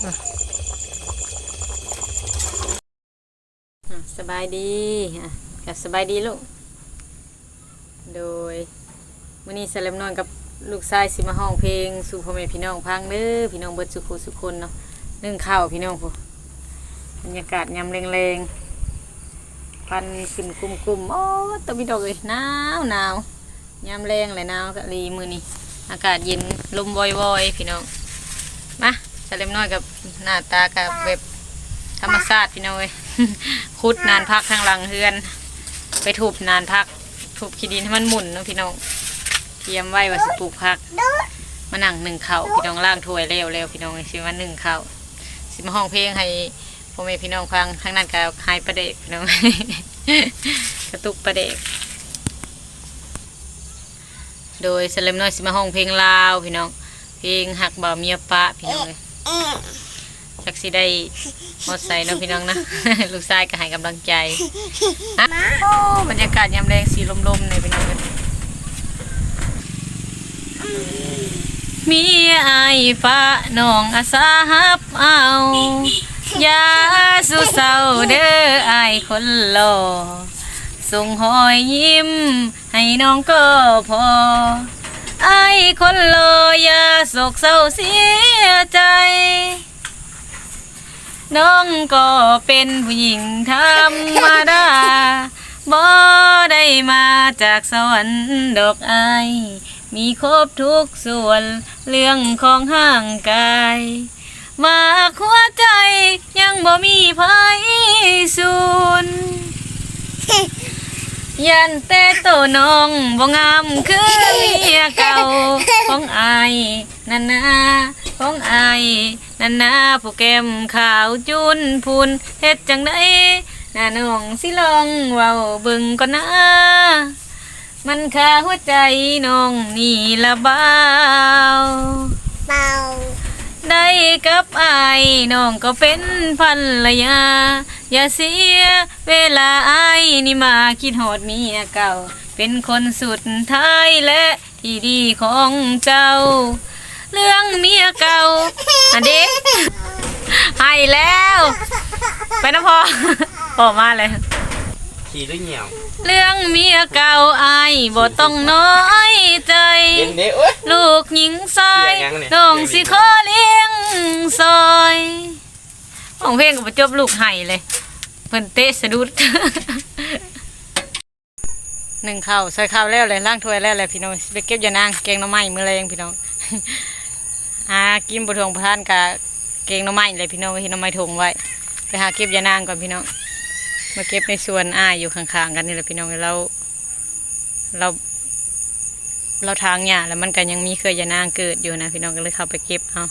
สบายดีอะกับสบายดีลูก โดยมื้อนี้สเลมนอนกับลูกชายสิมาห้องเพลงสู่พ่อแม่พี่น้องพังเด้อพี่น้องเบิดสุขสุขคนเนาะนึ่งข้าวพี่น้องผู้บรรยากาศยามแรงๆพันขึ้นกุมๆโอ้ตะวิดอกเอ้ยหนาวหนาวยามแรงเลยหนาวกะลีมือนี้อากาศเย็นลมวอยๆพี่น้องมาสเลมนอยกับ หน้าตากับแบบธรรมชาติพี่น้องเอ้ยคุดนานพักทางหลังเฮือน ไปถูบนานพักถูบขี้ดินให้มันหมุนเนาะพี่น้องเตรียมไว้ว่าสิปลูกพักมานั่งหนึ่งเข่าพี่น้องล่างถ้วยเร็วเร็วพี่น้องสิมาหนึ่งเข่าสิมาห้องเพลงให้พ่อแม่พี่น้องฟังทั้งนั้นก็หายประเด็กพี่น้องกระตุกประเด็กโดยสเลมน้อยสิมาห้องเพลงลาวพี่น้อง เพลงหักบ่าวเมียปะพี่น้องเลย จักสิได้หมดใส่เนาะพี่น้องนะ ลูกชายก็ให้กำลังใจอะโอ้บรรยากาศยามแรงสีลมๆเลยพี่น้องเลยมีไอ้ายฟ้าน้องอาสาฮับเอายาสุเศร้าเด้อไอ้คนหล่อส่งหอยยิ้ม ให้น้องก็พอไอ้คนหล่ออย่าโศกเศร้าเสียใจ น้องก็เป็นผู้หญิงธรรมดาบ่ได้มาจากสวรรค์ดอกไอมีครบทุกส่วนเรื่องของห่างกายมาหัวใจยังบ่มีภัยสูนยันแต่โตน้องบ่งามคือเมียเก่าของอายนันนาของอาย นันนาผู้แก้มขาวจุนพูนเฮ็ดจังไดน่าน้องสิลองเว้าเบิ่งก่อนนะ มันคาหัวใจน้องนี่ละเบาเบาได้กับอายน้องก็เป็นภรรยา อย่าเสียเวลาอายนี่มาคิดหอดเมียเก่า เป็นคนสุดท้ายและที่ดีของเจ้า เรื่องเมียเก่าอันเด็กให้แล้ว ไปนะพอพอมาเลย ขี่ด้วยเหนียว เรื่องเมียเก่าอายบ่ต้องน้อยใจ เย็นเด้โอ้ยลูกหญิงซอยเสียงยังเนี่ยน้องสิขอเลี้ยงซอยของเพลงก็บ่จบลูกไห้เลยเพิ่นเตะสะดุดหนึ่งข้าวใส่ข้าวแล้วเลยล้างถ้วยแล้วเลยพี่น้องสิไปเก็บยานางแกงหน่อไม้มื้อแรงพี่น้อง หากินบ่ทวงประทานกะแกงน่อไม้เลยพี่น้องเฮ็ดหน่อไม้ทงไว้ ไปหาเก็บยานางก่อนพี่น้อง มาเก็บในสวนอ้ายอยู่ข้างๆกันนี่แหละพี่น้องเราเรา เราทางหญ้าแล้วมันก็ยังมีเคยยานางเกิดอยู่นะ พี่น้องก็เลยเข้าไปเก็บเอา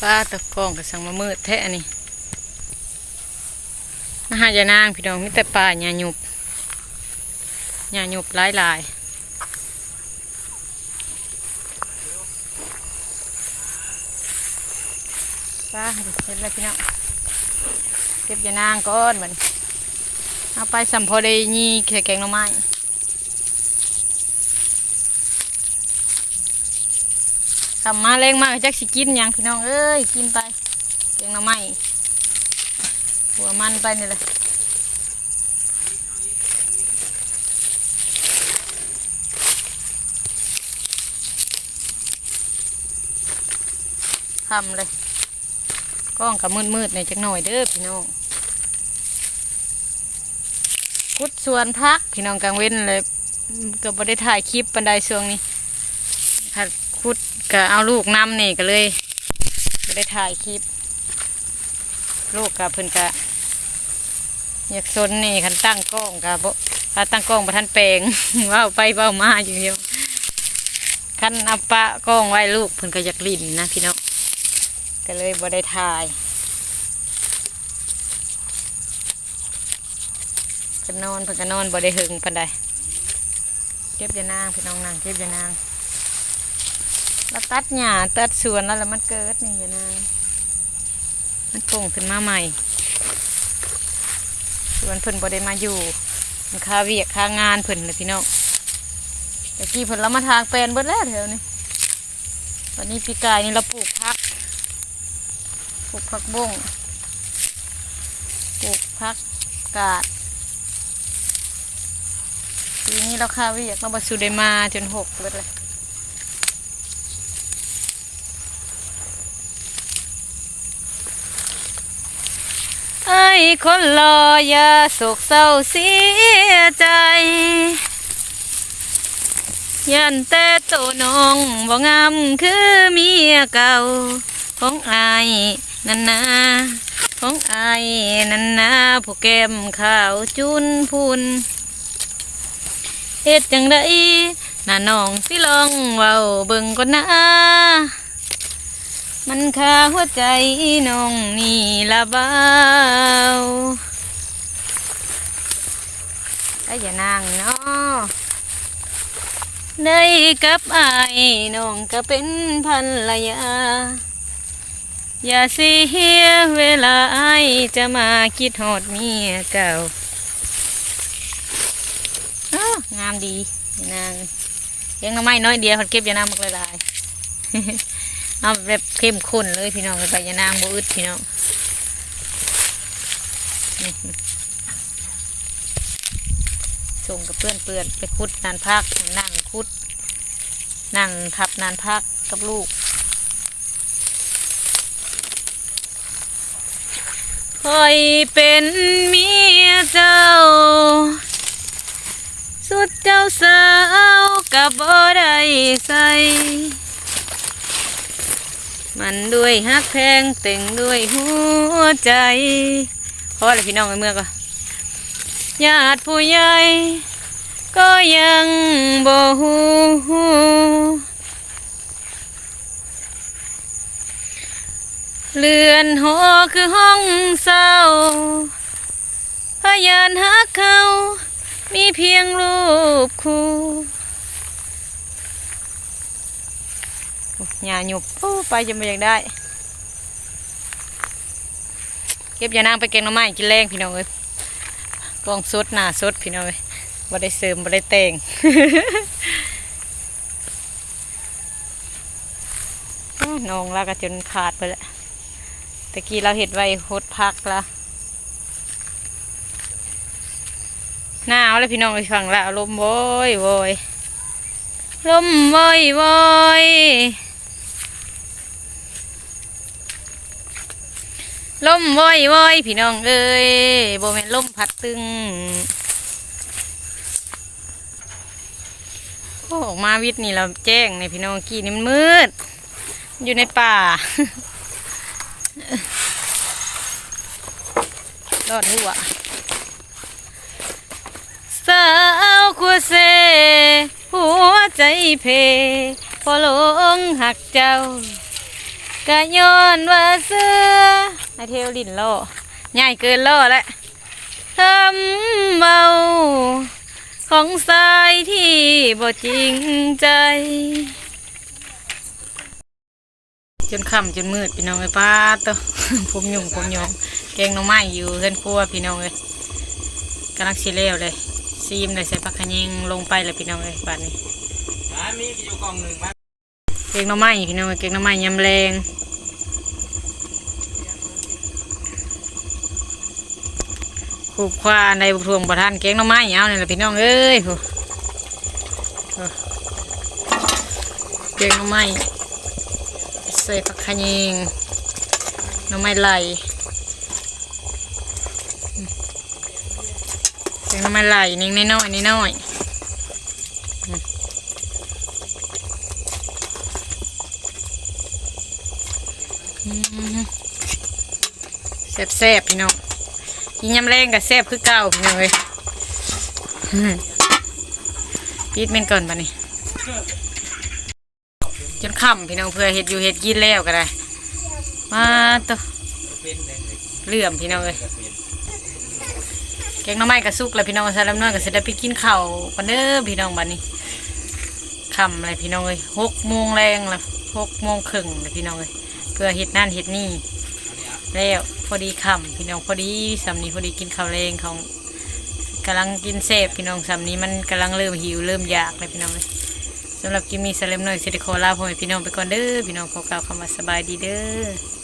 ป้าตะกองกับสังมามืดแท้นนี่มาหายานางพี่น้องมีแต่ป่าหญ้าหยุบหญ้าหยุบหลายหลาย ป้าเห็นแล้วพี่น้องเก็บยานางก่อนเหมันเอาไปสัมพอด้ยี่แค่แกงหน่อไม้ทำมาแรงมากจักสิกินยังพี่น้องเอ้ยกินไปเกียงหน้ำไม้หัวมันไปนี่แหละทำเลย กล้องกับมืดๆในจักหน่อยเด้อพี่น้องกุดสวนพักพี่น้องกลางเว้นเลยก็บ่ได้ถ่ายคลิปปันไดช่วงนี้ถ้าคุดก็เอาลูกน้ำนี่ก็เลยก็ได้ถ่ายคลิป ลูกกับเพิ่นกะอยากซนนี่คันตั้งกล้องกับบ่ตั้งกล้องประทันแปลงว่าไปเว่ามาอยู่เดียวคันเอาปะกล้องไว้ลูกเพิ่นก็อยากลิ่นนะพี่น้อง ก็เลยบ่ได้ถ่ายเพิ่นนอนเพิ่นก็นอนบ่ได้หึงปานใดเก็บยานางพี่น้องนางเก็บยานางแล้วตัดหญ้าตัดสวนแล้วแล้วมันเกิดนี่นะมันโป่งขึ้นมาใหม่สวนเพิ่นบ่ได้มาอยู่มันค่าเวียกค่างานเพิ่นเลยพี่น้องแต่กี้เพิ่นเรามาทางแปลนเบิดแล้วแถวนี้วันนี้พี่กายนี่เราปลูกพัก ปลูกผักบุ้งปลูกผักกาดปีนี้เราคาวิอยากเราบสุได้มาจนหกเบิดเลยไอ้คนรออย่าโศกเศร้าเสียใจยันแต่โตน้องบ่งามคือเมียเก่าของอาย นันนาของไอายนันนาผู้แก้มขาวจุนพุนเฮ็ดจังไดน่าน้องสิลองเว้าเบิ่งก่อนนะมันคาหัวใจน้องนี่ละเบาไอ้อย่านางเนาะได้กับไอายน้องก็เป็นภรรยา อย่าเสียเวลาไอจะมาคิดหอดเมียเก่าอ้างามดีนางยังน้ำไม้น้อยเดียวเขาเก็บยานางมากหลายเอาแบบเข้มข้นเลยพี่น้องใบยะนางบ่อึดพี่น้องส่งกับเพื่อนเปื่อนไปคุดนานพักนั่งคุดนั่งทับนานพักกับลูก คอยเป็นเมียเจ้า สุดเจ้าสาวกับบ่ได้ใส่มันด้วยฮักแพงเต็งด้วยหัวใจเพราะอะไรพี่น้องในเมื่อก็ญาติผู้ใหญ่ก็ยังบ่ฮู้ เรือนหอคือห้องเศร้าพยานฮักเขา มีเพียงรูปคู่หญ้าหยุบโอ้ไปจะไม่อยากได้ เก็บยานางไปแกงน่อไม้กินแรงพี่น้องเอ้ยกองสดหนาสดพี่น้องเอ้ยบ่ได้เสริมบ่ได้แต่งน้องเรากจนขาดไปแล้ว ตะกี้เราเห็ดไว้หดพักละหนาวแล้วพี่น้องไปฟังล้วลมโวยโวยลมโวยโวยลมโว้อยว้ยพี่น้องเอ้ยโบแมนลมพัดตึงอออกมาวิทย์นี่เราแจ้งในพี่น้องกี่นี่มันมืด อยู่ในป่า รอดหัวสาวคัวเซ หัวใจเพ พอหลงหักเจ้ากะย้อนว่าเสื้อไอเทวลินโลใหญ่เกินโลแล้วทำเบาของสายที่บ่จริงใจ จนค่ำจนมืดพี่น้องไอ้ยป้าตัวผมยุ่งผมยองแกงน้องไม้อยู่เฮือนครัวพี่น้องเลยกำลังสิเลวเลยซีมเลยใส่ปลาขยิงลงไปเลยพี่น้องเลยบาดนี้ามีอยู่กล่องหนึ่งเกงน้ำไม้พี่น้องเกงน้ำไม้ยำแรงขูบควาในบุทวงประทานเกงน้ำไม้เอาเนี่ยแหละพี่น้องเอ้ยเกงน้ำไม้ ส่ผักขยิงน้ำไม้ไหลเก่น้ำไม้ไหลนิ่งน้อยๆน้อยแซ่บแซ่บพี่น้องกินยำแรงกับแซ่บคือเก่าพี่น้องเลยปิดเมนก่อนปะนี่ จนค่ำพี่น้องเพื่อเห็ดอยู่เห็ดกินแล้วก็ได้ มาตัวเลื่อมพี่น้องเลยแกงน้ำไม้กระซุกแล้วพี่น้องใส่ลำน้อยก็เสร็จแล้วไปกินข้าวกันเด้อพี่น้องบัดนี้ค่ำเลยพี่น้องเลยหกโมงแรงละหกโมงครึ่งเลยพี่น้องเลยเพื่อเห็ดนั่นเห็ดนี่แล้วพอดีคำพี่น้องพอดีสำนีพอดีกินข้าวแรงของกำลังกินเสพพี่น้องสำนีมันกำลังเริ่มหิวเริ่มอยากเลยพี่น้องเลย สำหรับกิมมี่สเลมน้อยสิได้ขอลาพ่อแม่พี่น้องไปก่อนเด้อพี่น้องขอกล่าวคำว่าสบายดีเด้อ